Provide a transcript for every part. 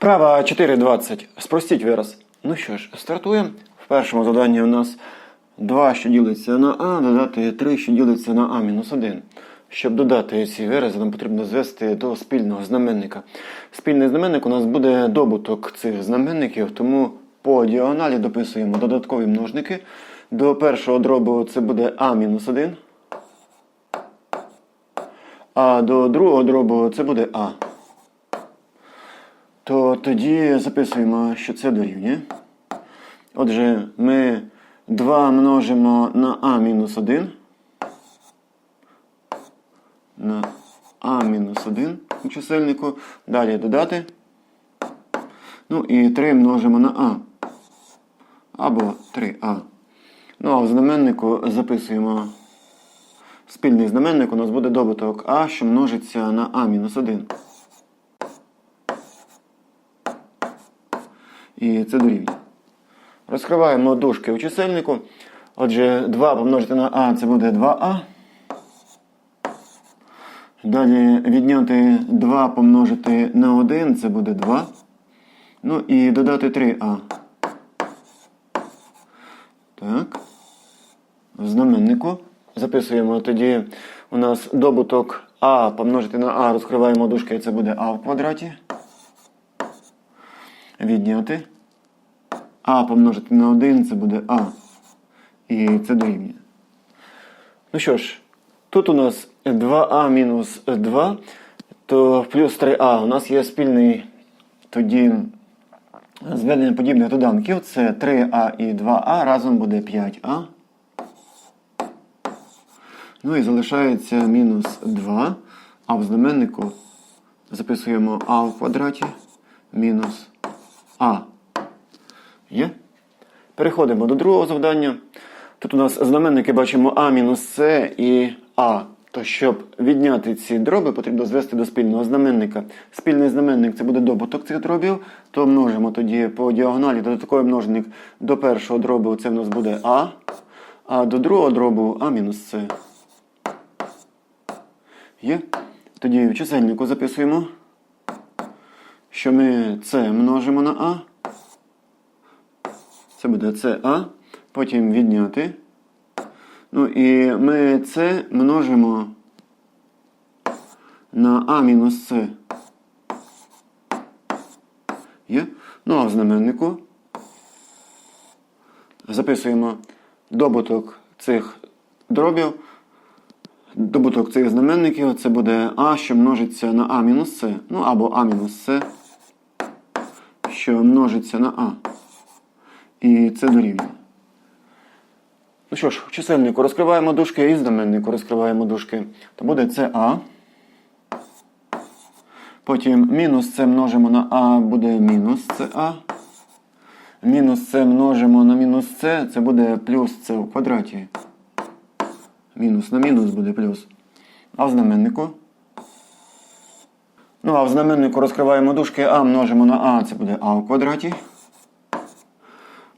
Вправа 4.20. Спростіть вираз. Ну що ж, стартуємо. В першому заданні у нас 2, що ділиться на А, додати 3, що ділиться на А-1. Щоб додати ці вирази, нам потрібно звести до спільного знаменника. Спільний знаменник у нас буде добуток цих знаменників, тому по діагоналі дописуємо додаткові множники. До першого дробу це буде А-1, а до другого дробу це буде А. То тоді записуємо, що це дорівнює. Отже, ми 2 множимо на А-1 на А-1 у чисельнику. Далі додати. Ну і 3 множимо на А. Або 3А. Ну а в знаменнику записуємо спільний знаменник. У нас буде добуток А, що множиться на А-1. І це дорівнює. Розкриваємо дужки у чисельнику. Отже, 2 помножити на А це буде 2А. Далі відняти 2 помножити на 1 це буде 2. Ну і додати 3А. Так. В знаменнику записуємо тоді у нас добуток А помножити на А, розкриваємо дужки, це буде А в квадраті. Відняти. А помножити на 1 це буде А. І це дорівнює. Ну що ж, тут у нас 2А мінус 2, то плюс 3А. У нас є спільний тоді зведення подібних доданків. Це 3А і 2А разом буде 5А. Ну і залишається мінус 2. А в знаменнику записуємо А в квадраті мінус А. Є? Переходимо до другого завдання. Тут у нас знаменники бачимо А мінус С і А. То щоб відняти ці дроби, потрібно звести до спільного знаменника. Спільний знаменник це буде добуток цих дробів, то множимо тоді по діагоналі додатковий множник до першого дробу це в нас буде А, а до другого дробу А мінус С. Є? Тоді в чисельнику записуємо, що ми С множимо на А. Це буде СА. Потім відняти. Ну і ми це множимо на А мінус С. Ну а в знаменнику записуємо добуток цих дробів. Добуток цих знаменників це буде А, що множиться на А мінус С. Ну або А мінус С, що множиться на А. І це дорівнює. Ну що ж, в чисельнику розкриваємо дужки і в знаменнику розкриваємо дужки. То буде СА. Потім мінус С множимо на А буде мінус СА. Мінус С множимо на мінус С, це буде плюс С в квадраті. Мінус на мінус буде плюс. А в знаменнику. Ну, а в знаменнику розкриваємо дужки А множимо на А, це буде А в квадраті.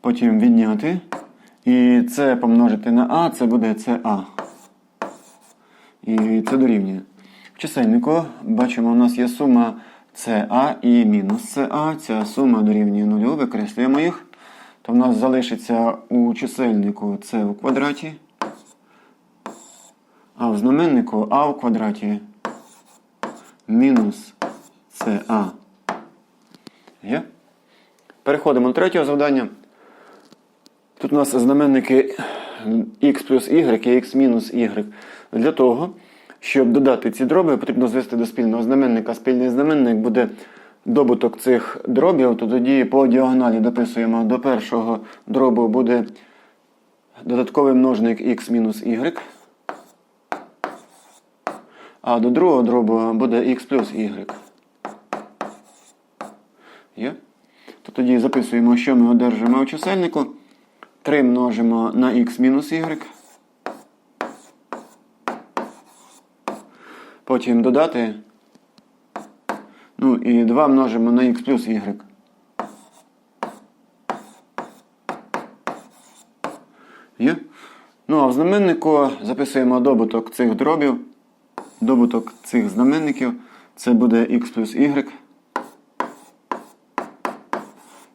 Потім відняти. І це помножити на А, це буде СА. І це дорівнює. В чисельнику бачимо, у нас є сума СА і мінус СА. Ця сума дорівнює нулю. Викреслюємо їх. То в нас залишиться у чисельнику С у квадраті. А в знаменнику А в квадраті мінус СА. Є? Переходимо до третього завдання. Тут у нас знаменники x плюс y і x мінус y. Для того, щоб додати ці дроби, потрібно звести до спільного знаменника. Спільний знаменник буде добуток цих дробів, то тоді по діагоналі дописуємо до першого дробу буде додатковий множник x мінус y. А до другого дробу буде x плюс y. Є? То тоді записуємо, що ми одержимо в чисельнику. 3 множимо на х мінус y. Потім додати. Ну і 2 множимо на х плюс y. Є? Ну а в знаменнику записуємо добуток цих дробів. Добуток цих знаменників. Це буде х плюс y.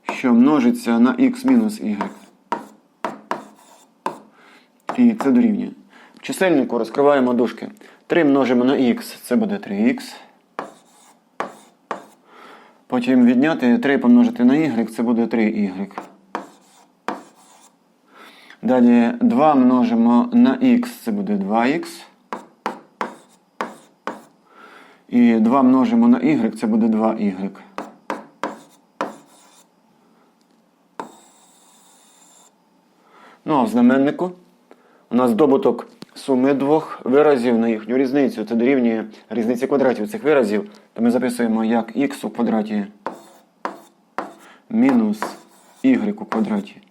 що множиться на х мінус y. І це дорівнює. В чисельнику розкриваємо дужки. 3 множимо на х, це буде 3х. Потім відняти 3 помножити на y, це буде 3y. Далі 2 множимо на х, це буде 2х. І 2 множимо на y, це буде 2y. Ну, а в знаменнику у нас добуток суми двох виразів на їхню різницю. Це дорівнює різниці квадратів цих виразів. То ми записуємо як х у квадраті мінус y у квадраті.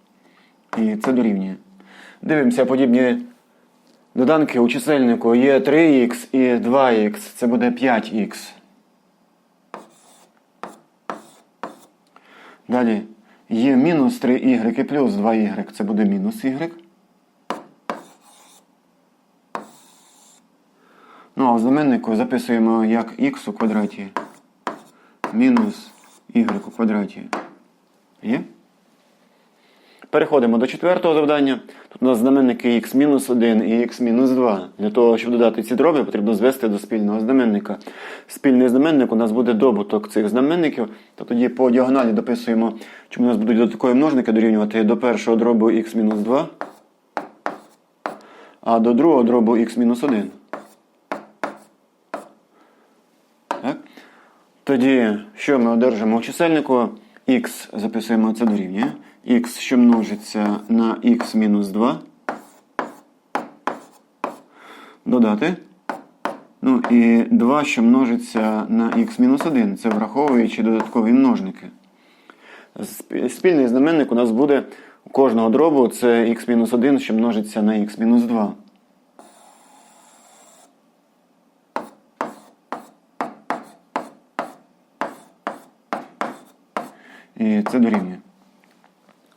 І це дорівнює. Дивимося подібні доданки у чисельнику є 3х і 2х. Це буде 5х. Далі є мінус 3y і плюс 2y. Це буде мінус y. Ну а в знаменнику записуємо як x у квадраті мінус y у квадраті. Є? Переходимо до четвертого завдання. Тут у нас знаменники х-1 і х-2. Для того, щоб додати ці дроби, потрібно звести до спільного знаменника. Спільний знаменник у нас буде добуток цих знаменників. Та тоді по діагоналі дописуємо, чому у нас будуть додаткові множники дорівнювати до першого дробу х-2, а до другого дробу х-1. Тоді, що ми одержимо у чисельнику? Х записуємо це дорівнює. Х, що множиться на х-2. Додати. Ну і 2, що множиться на х-1. Це враховуючи додаткові множники. Спільний знаменник у нас буде у кожного дробу це х-1, що множиться на х-2. Це дорівнює.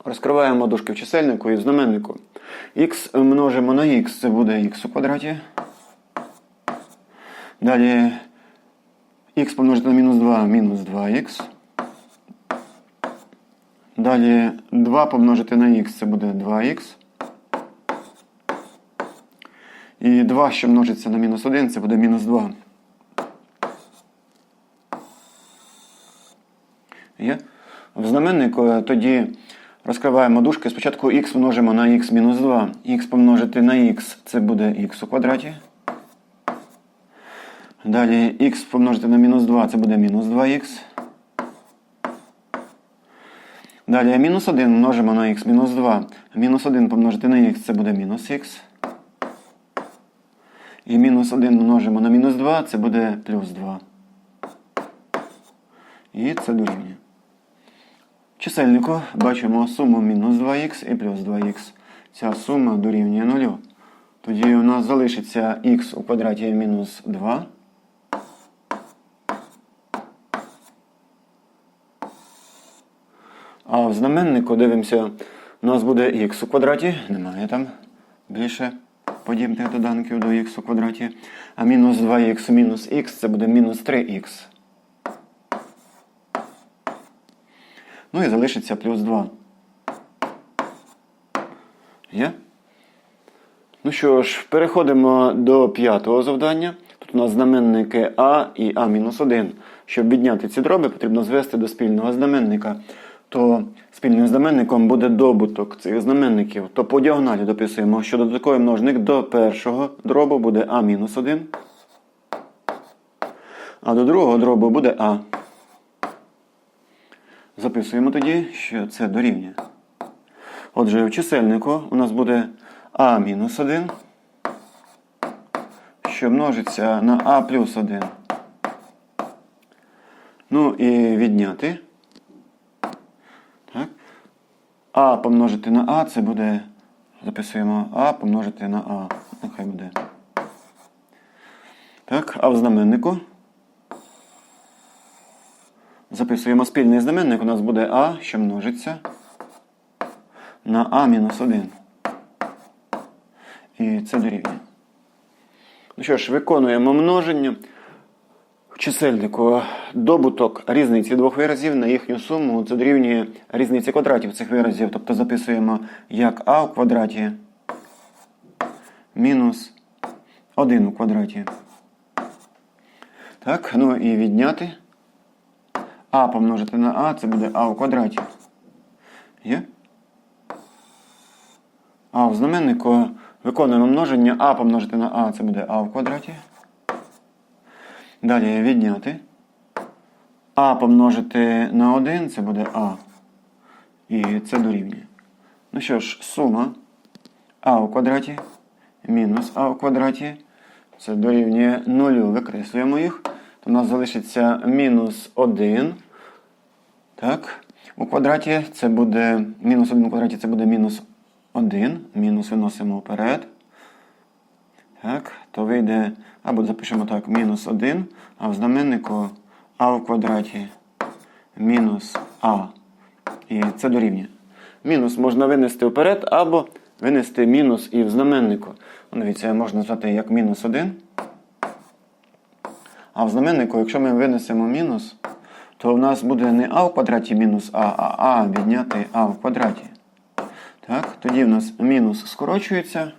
Розкриваємо дужки в чисельнику і в знаменнику. х множимо на х, це буде х у квадраті. Далі х помножити на мінус 2 мінус 2х. Далі 2 помножити на х це буде 2х. І 2, що множиться на мінус 1, це буде мінус 2. Є? В знаменнику е, тоді розкриваємо дужки. Спочатку х множимо на х мінус 2. х помножити на х це буде х у квадраті. Далі х помножити на мінус 2 це буде мінус 2х. Далі мінус 1 множимо на х мінус 2. Мінус 1 помножити на х це буде мінус х. І мінус 1 множимо на мінус 2 це буде плюс 2. І це дорівнює. Чисельнику бачимо суму мінус 2х і плюс 2х. Ця сума дорівнює 0. Тоді у нас залишиться х у квадраті мінус 2. А в знаменнику дивимося, у нас буде х у квадраті, немає там більше подібних доданків до х у квадраті. А мінус 2х мінус х це буде мінус 3х. Ну і залишиться плюс 2. Є? Ну що ж, переходимо до п'ятого завдання. Тут у нас знаменники А і А-1. Щоб відняти ці дроби, потрібно звести до спільного знаменника. То спільним знаменником буде добуток цих знаменників. То по діагоналі дописуємо, що додатковий множник до першого дробу буде А-1. А до другого дробу буде А. Записуємо тоді, що це дорівнює. Отже, в чисельнику у нас буде А-1, що множиться на А плюс 1. Ну і відняти. Так. А помножити на А це буде. Записуємо А помножити на А. Нехай буде. Так, а в знаменнику. Записуємо спільний знаменник. У нас буде А, що множиться на А-1. І це дорівнює. Ну що ж, виконуємо множення. В чисельнику добуток різниці двох виразів на їхню суму це дорівнює різниці квадратів цих виразів. Тобто записуємо як а в квадраті мінус 1 у квадраті. Так, ну і відняти. А помножити на А, це буде А у квадраті. Є? А в знаменнику виконуємо множення А помножити на А, це буде А в квадраті. Далі відняти. А помножити на 1 це буде А. І це дорівнює. Ну що ж, сума А у квадраті мінус А у квадраті. Це дорівнює 0. Викреслюємо їх. То у нас залишиться мінус 1. Так. У квадраті це буде мінус 1 у квадраті це буде мінус 1. Мінус виносимо вперед. Так, то вийде, або запишемо так, мінус 1, а в знаменнику а в квадраті мінус а. І це дорівнює. Мінус можна винести вперед, або винести мінус і в знаменнику. Ну, Дивіться, можна назвати як мінус 1. А в знаменнику, якщо ми винесемо мінус, то в нас буде не а в квадраті мінус а, а а відняти а в квадраті. Так, тоді в нас мінус скорочується,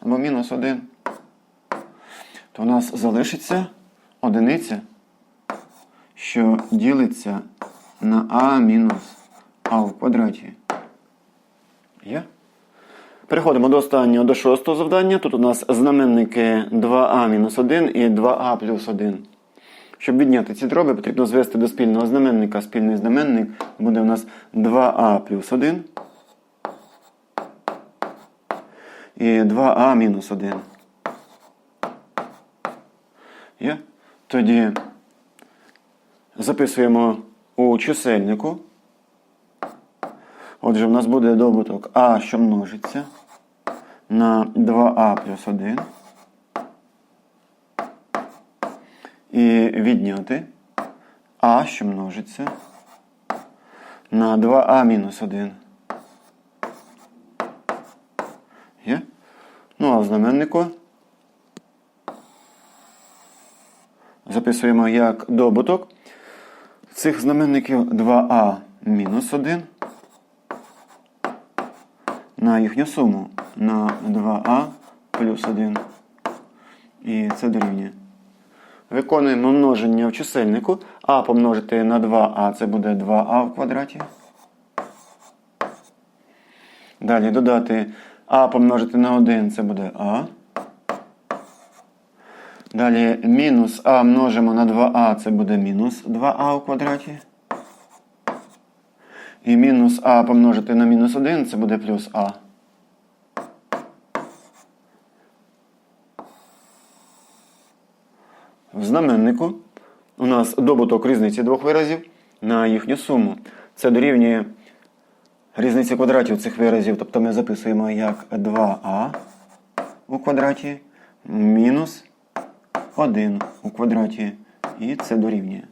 або мінус 1. То в нас залишиться одиниця, що ділиться на а мінус а в квадраті. Є? Переходимо до останнього, до шостого завдання. Тут у нас знаменники 2а мінус 1 і 2а плюс 1. Щоб відняти ці дроби, потрібно звести до спільного знаменника. Спільний знаменник буде у нас 2а плюс 1 і 2а мінус 1. Є? Тоді записуємо у чисельнику. Отже, в нас буде добуток А, що множиться на 2а плюс 1. І відняти А, що множиться на 2а мінус 1. Є? Ну, а в знаменнику записуємо як добуток цих знаменників 2а мінус 1 на їхню суму на 2а плюс 1. І це дорівнює. Виконуємо множення в чисельнику. А помножити на 2а це буде 2а в квадраті. Далі додати а помножити на 1 це буде а. Далі мінус а множимо на 2а це буде мінус 2а у квадраті. І мінус а помножити на мінус 1 це буде плюс а. В знаменнику у нас добуток різниці двох виразів на їхню суму. Це дорівнює різниці квадратів цих виразів. Тобто ми записуємо як 2а у квадраті мінус 1 у квадраті. І це дорівнює.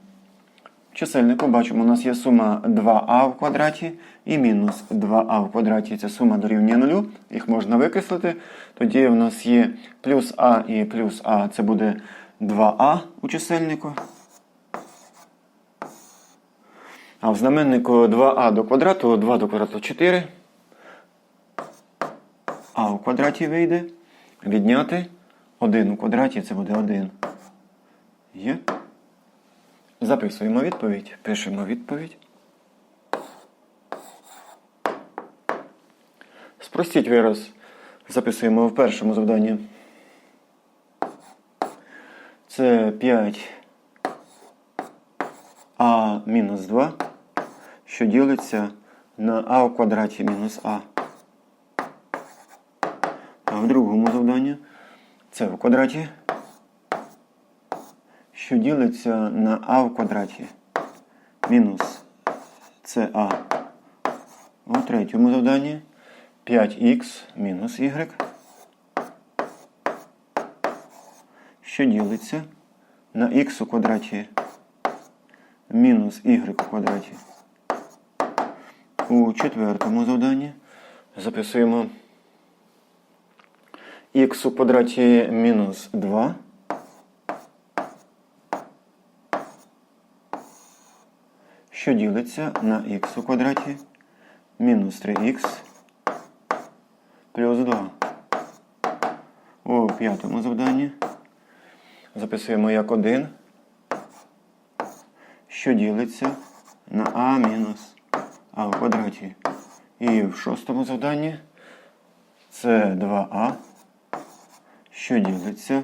В чисельнику бачимо, у нас є сума 2а в квадраті і мінус 2а в квадраті. Ця сума дорівнює 0. Їх можна викреслити. Тоді у нас є плюс а і плюс а. Це буде 2а у чисельнику. А в знаменнику 2а до квадрату, 2 до квадрату 4. А у квадраті вийде. Відняти 1 у квадраті це буде 1. Є. Записуємо відповідь. Пишемо відповідь. Спростіть вираз. Записуємо в першому завданні. Це 5 а мінус 2, що ділиться на а у квадраті мінус а. А в другому завданні це в квадраті, що ділиться на а в квадраті мінус а. У третьому завданні 5х мінус y, ділиться на х у квадраті мінус y у квадраті. У четвертому завданні записуємо х у квадраті мінус 2, що ділиться на х у квадраті мінус 3х плюс 2. У п'ятому завданні записуємо як 1, що ділиться на а мінус а у квадраті. І в шостому завданні це 2а, що ділиться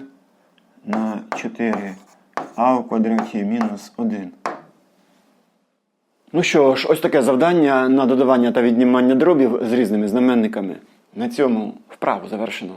на 4а у квадраті мінус 1. Ну що ж, ось таке завдання на додавання та віднімання дробів з різними знаменниками. На цьому вправу завершено.